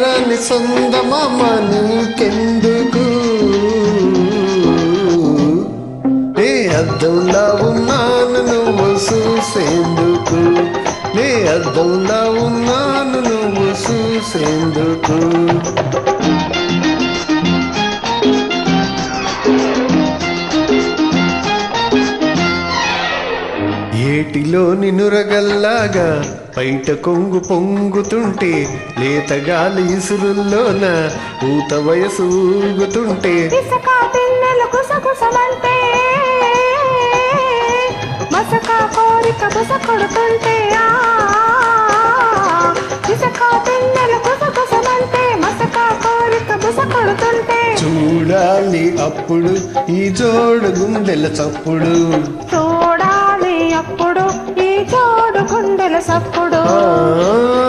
సొందమామ నీకెందుకు? నీ అద్దంలా ఉన్నాను నువ్వు చూసేందుకు. నీ అద్దంలా ఉన్నాను నువ్వు చూసేందుకు. ఏటిలో నినురగల్లాగా బయట కొంగు పొంగుతుంటే లేత గాలి ఇసురుల్లోన ఊత వయసు ఊగుతుంటే. మసక కోరిక బుస కొడుతుంటే చూడాలి అప్పుడు ఈ జోడు గుండెల చప్పుడు. చూడాలి అప్పుడు ఈ జోడు గుండెల సప్పుడు.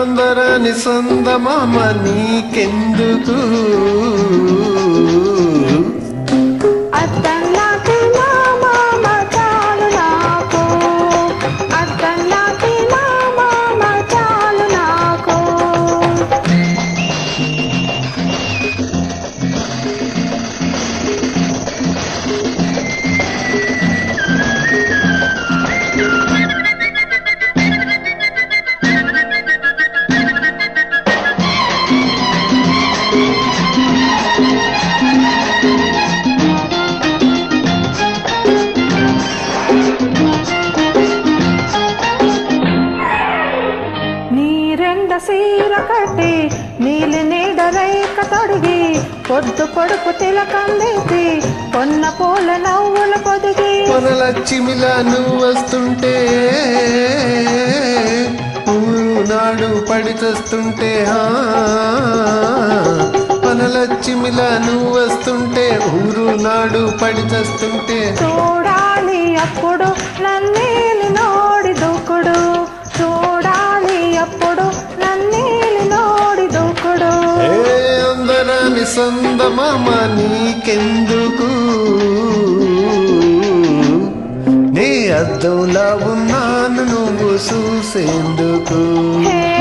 అందరాని సొందమామ నీకెందుకు? సీర కట్టి నీలి నీడ రేఖ తొడిగి పొద్దు పొడుపు తిలకందేసి పొన్న పూల నవ్వుల పొదిగి. పొనలచ్చిమిలా నువ్వు వస్తుంటే ఊరు నాడు పడి చస్తుంటే పనలచ్చిమిలా నువ్వు వస్తుంటే ఊరు నాడు పడి చస్తుంటే. చూడాలి అప్పుడు నన్నేలి అందరాని సొందమామ నీకెందుకు? నే అద్దంలా ఉన్నాను నువ్వు చూసేందుకు. హే